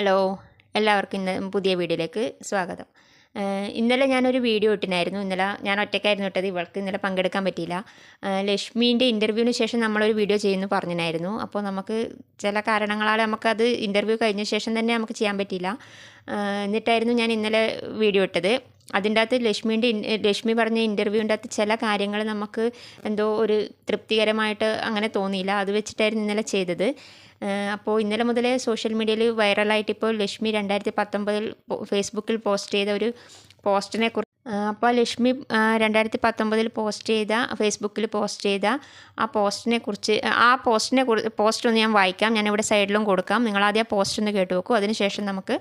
Hello എല്ലാവർക്കും ഇന്ന് പുതിയ വീഡിയോയിലേക്ക് സ്വാഗതം. ഇന്നലെ ഞാനൊരു വീഡിയോ ഇട്ടിനായിരുന്നു. ഇന്നലെ ഞാൻ ഒറ്റയ്ക്കായിരുന്നു ഇട്ടത്. ഇവൾക്ക് ഇന്നലെ പങ്കെടുക്കാൻ പറ്റിയില്ല. ലക്ഷ്മീന്റെ ഇന്റർവ്യൂവിന് ശേഷം നമ്മളൊരു വീഡിയോ ചെയ്യുന്നു പറഞ്ഞിനായിരുന്നു. അപ്പോൾ നമുക്ക് ചില കാരണങ്ങളാൽ നമുക്കത് ഇന്റർവ്യൂ കഴിഞ്ഞ ശേഷം തന്നെ നമുക്ക് ചെയ്യാൻ പറ്റിയില്ല. എന്നിട്ടായിരുന്നു ഞാൻ ഇന്നലെ വീഡിയോ ഇട്ടത്. അതിന്റെ അകത്ത് ലക്ഷ്മിന്റെ ലക്ഷ്മി പറഞ്ഞ ഇന്റർവ്യൂവിന്റെ അകത്ത് ചില കാര്യങ്ങൾ നമുക്ക് എന്തോ ഒരു തൃപ്തികരമായിട്ട് അങ്ങനെ തോന്നിയില്ല. അത് വെച്ചിട്ടായിരുന്നു ഇന്നലെ ചെയ്തത്. അപ്പോൾ ഇന്നലെ മുതലേ സോഷ്യൽ മീഡിയയിൽ വൈറലായിട്ട് ഇപ്പോൾ ലക്ഷ്മി രണ്ടായിരത്തി പത്തൊമ്പതിൽ ഫേസ്ബുക്കിൽ പോസ്റ്റ് ചെയ്ത ഒരു പോസ്റ്റിനെ കുറിച്ച് അപ്പോൾ ലക്ഷ്മി രണ്ടായിരത്തി പത്തൊമ്പതിൽ പോസ്റ്റ് ചെയ്ത ഫേസ്ബുക്കിൽ പോസ്റ്റ് ചെയ്ത ആ പോസ്റ്റിനെ കുറിച്ച് ആ പോസ്റ്റിനെ കുറിച്ച് പോസ്റ്റ് ഒന്ന് ഞാൻ വായിക്കാം. ഞാനിവിടെ സൈഡിലും കൊടുക്കാം. നിങ്ങൾ ആദ്യം ആ പോസ്റ്റ് ഒന്ന് കേട്ട് നോക്കൂ. അതിനുശേഷം നമുക്ക്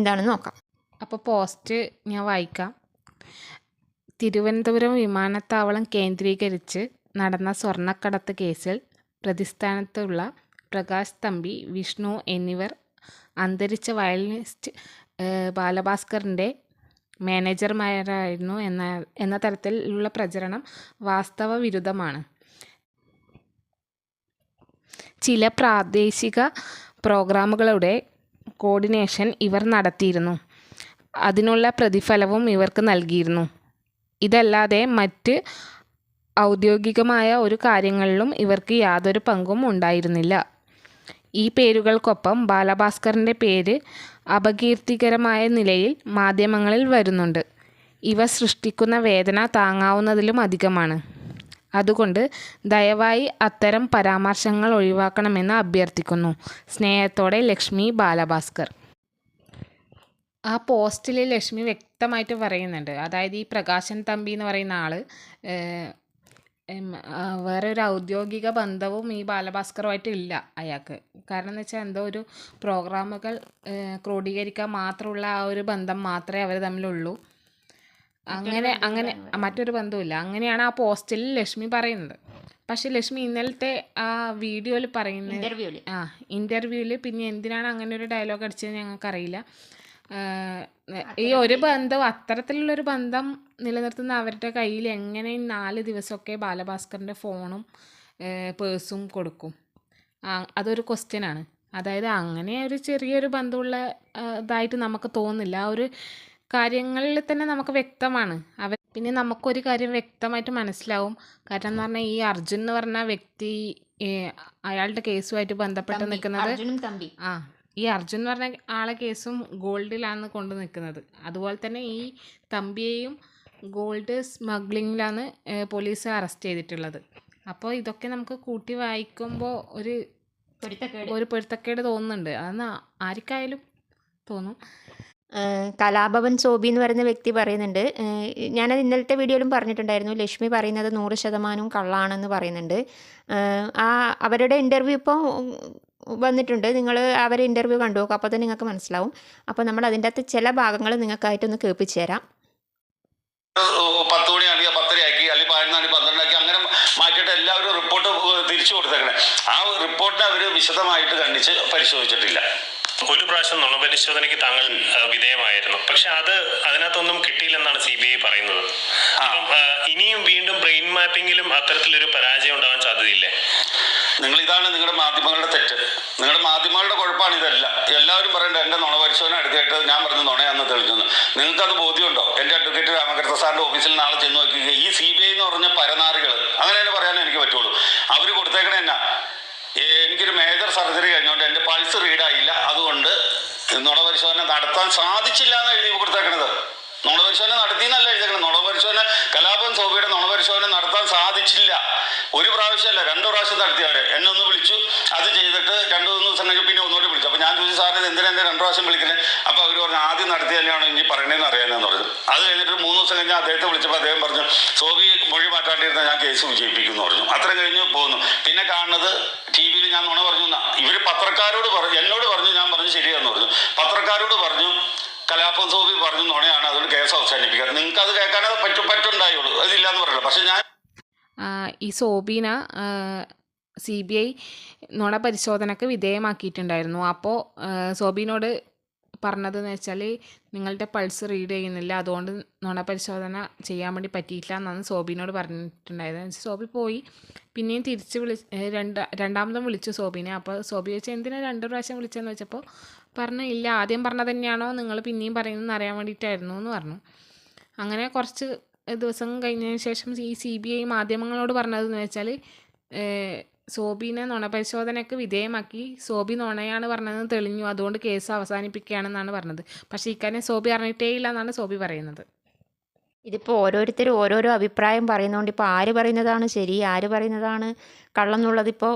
എന്താണെന്ന് നോക്കാം. അപ്പോൾ പോസ്റ്റ് ഞാൻ വായിക്കാം. തിരുവനന്തപുരം വിമാനത്താവളം കേന്ദ്രീകരിച്ച് നടന്ന സ്വർണക്കടത്ത് കേസിൽ പ്രതിസ്ഥാനത്തുള്ള പ്രകാശ് തമ്പി വിഷ്ണു എന്നിവർ അന്തരിച്ച വയലിനിസ്റ്റ് ബാലഭാസ്കറിന്റെ മാനേജർമാരായിരുന്നു എന്ന എന്ന തരത്തിലുള്ള പ്രചരണം വാസ്തവ വിരുദ്ധമാണ് ചില പ്രാദേശിക പ്രോഗ്രാമുകളുടെ കോർഡിനേഷൻ ഇവർ നടത്തിയിരുന്നു. അതിനുള്ള പ്രതിഫലവും ഇവർക്ക് നൽകിയിരുന്നു. ഇതല്ലാതെ മറ്റ് ഔദ്യോഗികമായ ഒരു കാര്യങ്ങളിലും ഇവർക്ക് യാതൊരു പങ്കും ഉണ്ടായിരുന്നില്ല. ഈ പേരുകൾക്കൊപ്പം ബാലഭാസ്കറിന്റെ പേര് അപകീർത്തികരമായ നിലയിൽ മാധ്യമങ്ങളിൽ വരുന്നുണ്ട്. ഇവ സൃഷ്ടിക്കുന്ന വേദന താങ്ങാവുന്നതിലും അധികമാണ്. അതുകൊണ്ട് ദയവായി അത്തരം പരാമർശങ്ങൾ ഒഴിവാക്കണമെന്ന് അഭ്യർത്ഥിക്കുന്നു. സ്നേഹത്തോടെ ലക്ഷ്മി ബാലഭാസ്കർ. ആ പോസ്റ്റിൽ ലക്ഷ്മി വ്യക്തമായിട്ട് പറയുന്നുണ്ട്. അതായത് ഈ പ്രകാശൻ തമ്പി എന്ന് പറയുന്ന ആൾ ഏഹ്, വേറെ ഒരു ഔദ്യോഗിക ബന്ധവും ഈ ബാലഭാസ്കറുമായിട്ട് ഇല്ല അയാൾക്ക്. കാരണം എന്ന് വെച്ചാൽ എന്തോ ഒരു പ്രോഗ്രാമുകൾ ക്രോഡീകരിക്കാൻ മാത്രമുള്ള ആ ഒരു ബന്ധം മാത്രമേ അവർ തമ്മിലുള്ളൂ. അങ്ങനെ അങ്ങനെ മറ്റൊരു ബന്ധവുമില്ല. അങ്ങനെയാണ് ആ പോസ്റ്റിൽ ലക്ഷ്മി പറയുന്നത്. പക്ഷെ ലക്ഷ്മി ഇന്നലത്തെ ആ വീഡിയോയിൽ പറയുന്ന ഇന്റർവ്യൂൽ. ആ ഇന്റർവ്യൂവിൽ പിന്നെ എന്തിനാണ് അങ്ങനെ ഒരു ഡയലോഗ് അടിച്ചത് ഞങ്ങൾക്കറിയില്ല. ഈ ഒരു ബന്ധം അത്തരത്തിലുള്ളൊരു ബന്ധം നിലനിർത്തുന്ന അവരുടെ കയ്യിൽ എങ്ങനെ നാല് ദിവസമൊക്കെ ബാലഭാസ്കറിന്റെ ഫോണും പേഴ്സും കൊടുക്കും? അതൊരു ക്വസ്റ്റ്യനാണ് അതായത് അങ്ങനെ ഒരു ചെറിയൊരു ബന്ധമുള്ള ഇതായിട്ട് നമുക്ക് തോന്നില്ല ആ ഒരു കാര്യങ്ങളിൽ തന്നെ നമുക്ക് വ്യക്തമാണ്. അവർ പിന്നെ നമുക്കൊരു കാര്യം വ്യക്തമായിട്ട് മനസ്സിലാവും. കാരണം എന്ന് പറഞ്ഞാൽ ഈ അർജുൻ എന്ന് പറഞ്ഞ വ്യക്തി അയാളുടെ കേസുമായിട്ട് ബന്ധപ്പെട്ട് നിൽക്കുന്നത് ആ ഈ അർജുൻ എന്ന് പറഞ്ഞ ആളെ കേസും ഗോൾഡിലാണ് കൊണ്ട് നിൽക്കുന്നത്. അതുപോലെ തന്നെ ഈ തമ്പിയെയും ഗോൾഡ് സ്മഗ്ലിങ്ങിലാണ് പോലീസ് അറസ്റ്റ് ചെയ്തിട്ടുള്ളത്. അപ്പോൾ ഇതൊക്കെ നമുക്ക് കൂട്ടി വായിക്കുമ്പോൾ ഒരു പൊരുത്തക്കേട്. ഒരു പൊരുത്തക്കേട് തോന്നുന്നുണ്ട്. അതെന്ന് ആർക്കായാലും തോന്നും. കലാഭവൻ സോബി എന്ന് പറയുന്ന വ്യക്തി പറയുന്നുണ്ട്. ഞാനത് ഇന്നലത്തെ വീഡിയോയിലും പറഞ്ഞിട്ടുണ്ടായിരുന്നു. ലക്ഷ്മി പറയുന്നത് നൂറ് ശതമാനവും കള്ളാണെന്ന് പറയുന്നുണ്ട്. ആ അവരുടെ ഇന്റർവ്യൂ ഇപ്പോൾ വന്നിട്ടുണ്ട്. നിങ്ങൾ അവരെ ഇന്റർവ്യൂ കണ്ടു നോക്കുക അപ്പോൾ തന്നെ നിങ്ങൾക്ക് മനസ്സിലാവും. അപ്പോൾ നമ്മൾ അതിന്റെ അകത്ത് ചില ഭാഗങ്ങൾ നിങ്ങൾക്കായിട്ടൊന്ന് കേൾപ്പിച്ചു തരാം. ഒരു പത്ത് മണി അല്ലെങ്കിൽ പത്തരയാക്കി അല്ലെങ്കിൽ പതിനൊന്ന് മണി പന്ത്രണ്ടാക്കി അങ്ങനെ മാറ്റിയിട്ട് എല്ലാവരും റിപ്പോർട്ട് തിരിച്ചു കൊടുത്തേക്കണേ. ആ റിപ്പോർട്ടിനെ അവർ വിശദമായിട്ട് കണ്ടിച്ച് പരിശോധിച്ചിട്ടില്ല. ഒരു പ്രാവശ്യം നുണപരിശോധനയ്ക്ക് താങ്കൾ വിധേയമായിരുന്നു. പക്ഷെ അത് അതിനകത്തൊന്നും കിട്ടിയില്ലെന്നാണ് സി ബി ഐ പറയുന്നത്. ആ, ഇനിയും വീണ്ടും ബ്രെയിൻ മാപ്പിംഗിലും അത്തരത്തിലൊരു പരാജയം ഉണ്ടാവാൻ സാധ്യതയില്ലേ? നിങ്ങൾ ഇതാണ് നിങ്ങളുടെ മാധ്യമങ്ങളുടെ തെറ്റ്. നിങ്ങളുടെ മാധ്യമങ്ങളുടെ കുഴപ്പമാണ് ഇതല്ല. എല്ലാവരും പറയേണ്ടത് എന്റെ നുണ പരിശോധന എടുത്തിട്ട് ഞാൻ പറഞ്ഞ നുണയാന്ന് തെളിഞ്ഞു നിങ്ങൾക്കത് ബോധ്യമുണ്ടോ? എന്റെ അഡ്വക്കേറ്റ് രാമകൃഷ്ണ സാറിന്റെ ഓഫീസിൽ നാളെ ചെന്ന് നോക്കുക ഈ സി ബി ഐ എന്ന് പറഞ്ഞ പരനാറികൾ അങ്ങനെ തന്നെ പറയാനേ എനിക്ക് പറ്റുള്ളൂ. അവർ കൊടുത്തേക്കണേ എന്നാ? എനിക്കൊരു മേജർ സർജറി കഴിഞ്ഞുകൊണ്ട് എന്റെ പൾസ് റീഡായില്ല അതുകൊണ്ട് നുണ പരിശോധന നടത്താൻ സാധിച്ചില്ല എന്ന് എഴുതി കൊടുത്തേക്കണത്. നുണ നടത്തി എന്നല്ല എഴുതേക്കണം നുണപരിശോധന കലാപം സോഫിയുടെ നുണപരിശോധന നടത്താൻ സാധിച്ചില്ല. ഒരു പ്രാവശ്യമല്ല രണ്ടു പ്രാവശ്യം നടത്തിയവരെ എന്നെ ഒന്ന് വിളിച്ചു. അത് ചെയ്തിട്ട് രണ്ടു മൂന്ന് ദിവസം കഴിഞ്ഞ് പിന്നെ ഒന്നുകൂടി വിളിച്ചു. അപ്പോൾ ഞാൻ ചോദിച്ചു സാറിന് എന്തിനാ എന്നെ രണ്ടു പ്രാവശ്യം വിളിക്കുന്നത് അപ്പോൾ അവർ പറഞ്ഞു ആദ്യം നടത്തി തന്നെയാണ് ഇനി പറയണേന്ന് അറിയാനെന്ന് പറഞ്ഞു. അത് കഴിഞ്ഞിട്ട് മൂന്ന് ദിവസം കഴിഞ്ഞ് അദ്ദേഹത്തെ വിളിച്ചപ്പോൾ അദ്ദേഹം പറഞ്ഞു സോഫി മൊഴി മാറ്റാണ്ടിരുന്ന ഞാൻ കേസ് വിജയിപ്പിക്കുമെന്ന് പറഞ്ഞു. അത്ര കഴിഞ്ഞ് പോകുന്നു പിന്നെ കാണുന്നത് ടി വിയിൽ ഞാൻ നുണ പറഞ്ഞു എന്നാ. ഇവർ പത്രക്കാരോട് പറഞ്ഞു എന്നോട് പറഞ്ഞു ഞാൻ പറഞ്ഞു ശരിയാന്ന് പറഞ്ഞു. പത്രക്കാരോട് പറഞ്ഞു കലാപം സോഫി പറഞ്ഞു നുണയാണ് അതുകൊണ്ട് കേസ് അവസാനിപ്പിക്കുക. നിങ്ങൾക്ക് അത് കേൾക്കാനത് പറ്റും പറ്റുണ്ടായുള്ളൂ. അതില്ലാന്ന് പറയല്ലോ പക്ഷെ ഞാൻ ഈ സോബീന സി ബി ഐ നുണ പരിശോധനക്ക് വിധേയമാക്കിയിട്ടുണ്ടായിരുന്നു. അപ്പോൾ സോബീനോട് പറഞ്ഞതെന്ന് വെച്ചാൽ നിങ്ങളുടെ പൾസ് റീഡ് ചെയ്യുന്നില്ല. അതുകൊണ്ട് നുണ പരിശോധന ചെയ്യാൻ വേണ്ടി പറ്റിയില്ല എന്നാണ് സോബിനോട് പറഞ്ഞിട്ടുണ്ടായത്. സോബി പോയി. പിന്നെയും തിരിച്ച് വിളി രണ്ട് രണ്ടാമതും വിളിച്ചു സോബിനെ. അപ്പോൾ സോബി ചോദിച്ചാൽ എന്തിനാണ് രണ്ട് പ്രാവശ്യം വിളിച്ചതെന്ന് വെച്ചപ്പോൾ പറഞ്ഞു ഇല്ല ആദ്യം പറഞ്ഞത് തന്നെയാണോ നിങ്ങൾ പിന്നെയും പറയുന്നതെന്ന് അറിയാൻ വേണ്ടിയിട്ടായിരുന്നു എന്ന് പറഞ്ഞു. അങ്ങനെ കുറച്ച് ദിവസം കഴിഞ്ഞതിന് ശേഷം ഈ സി ബി ഐ മാധ്യമങ്ങളോട് പറഞ്ഞതെന്ന് വെച്ചാൽ സോബിനെ നുണപരിശോധനയ്ക്ക് വിധേയമാക്കി. സോബി നുണയാണ് പറഞ്ഞതെന്ന് തെളിഞ്ഞു. അതുകൊണ്ട് കേസ് അവസാനിപ്പിക്കുകയാണെന്നാണ് പറഞ്ഞത്. പക്ഷേ ഇക്കാര്യം സോബി അറിഞ്ഞിട്ടേ ഇല്ല എന്നാണ് സോബി പറയുന്നത്. ഇതിപ്പോൾ ഓരോരുത്തരും ഓരോരോ അഭിപ്രായം പറയുന്നതുകൊണ്ട് ഇപ്പോൾ ആര് പറയുന്നതാണ് ശരി ആര് പറയുന്നതാണ് കള്ളം എന്നുള്ളതിപ്പോൾ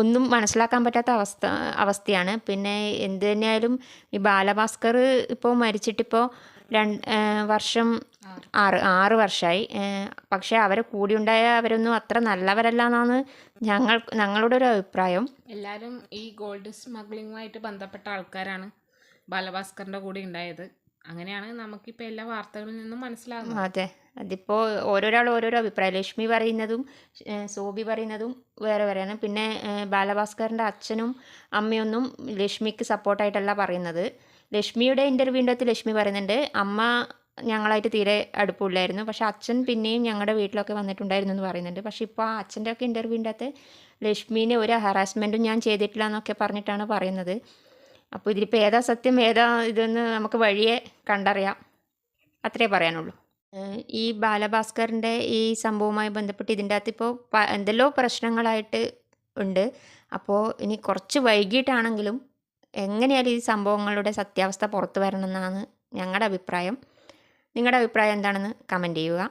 ഒന്നും മനസ്സിലാക്കാൻ പറ്റാത്ത അവസ്ഥ അവസ്ഥയാണ്. പിന്നെ എന്ത് തന്നെയായാലും ഈ ബാലഭാസ്കർ ഇപ്പോൾ മരിച്ചിട്ടിപ്പോൾ വർഷം ആറ് ആറ് വർഷമായി പക്ഷേ അവരെ കൂടിയുണ്ടായ അവരൊന്നും അത്ര നല്ലവരല്ല എന്നാണ് ഞങ്ങൾ ഞങ്ങളുടെ ഒരു അഭിപ്രായം. എല്ലാവരും ഈ ഗോൾഡ് സ്മഗ്ലിങ്ങുമായിട്ട് ബന്ധപ്പെട്ട ആൾക്കാരാണ് ബാലഭാസ്കറിന്റെ കൂടെ ഉണ്ടായത്. അങ്ങനെയാണ് നമുക്കിപ്പോൾ എല്ലാ വാർത്തകളിൽ നിന്നും മനസ്സിലാകുന്നത്. അതെ. അതിപ്പോൾ ഓരോരാൾ ഓരോരോ അഭിപ്രായം. ലക്ഷ്മി പറയുന്നതും സോബി പറയുന്നതും വേറെ വേറെയാണ്. പിന്നെ ബാലഭാസ്കറിന്റെ അച്ഛനും അമ്മയൊന്നും ലക്ഷ്മിക്ക് സപ്പോർട്ടായിട്ടല്ല പറയുന്നത്. ലക്ഷ്മിയുടെ ഇന്റർവ്യൂവിന്റെ അകത്ത് ലക്ഷ്മി പറയുന്നുണ്ട് അമ്മ ഞങ്ങളായിട്ട് തീരെ അടുപ്പമില്ലായിരുന്നു. പക്ഷെ അച്ഛൻ പിന്നെയും ഞങ്ങളുടെ വീട്ടിലൊക്കെ വന്നിട്ടുണ്ടായിരുന്നു എന്ന് പറയുന്നുണ്ട്. പക്ഷെ ഇപ്പോൾ ആ അച്ഛന്റെ ഒക്കെ ഇന്റർവ്യൂവിന്റെ അകത്ത് ലക്ഷ്മീനെ ഒരു ഹറാസ്മെന്റും ഞാൻ ചെയ്തിട്ടില്ല എന്നൊക്കെ പറഞ്ഞിട്ടാണ് പറയുന്നത്. അപ്പോൾ ഇതിലിപ്പോൾ ഏതാ സത്യം ഏതാ ഇതെന്ന് നമുക്ക് വഴിയെ കണ്ടറിയാം. അത്രേ പറയാനുള്ളൂ. ഈ ബാലഭാസ്കറിന്റെ ഈ സംഭവവുമായി ബന്ധപ്പെട്ട് ഇതിന്റെ അകത്ത് ഇപ്പോൾ എന്തെല്ലോ പ്രശ്നങ്ങളായിട്ട് ഉണ്ട്. അപ്പോൾ ഇനി കുറച്ച് വൈകിട്ടാണെങ്കിലും എങ്ങനെയാലും ഈ സംഭവങ്ങളുടെ സത്യാവസ്ഥ പുറത്തു വരണമെന്നാണ് ഞങ്ങളുടെ അഭിപ്രായം. നിങ്ങളുടെ അഭിപ്രായം എന്താണെന്ന് കമന്റ് ചെയ്യുക.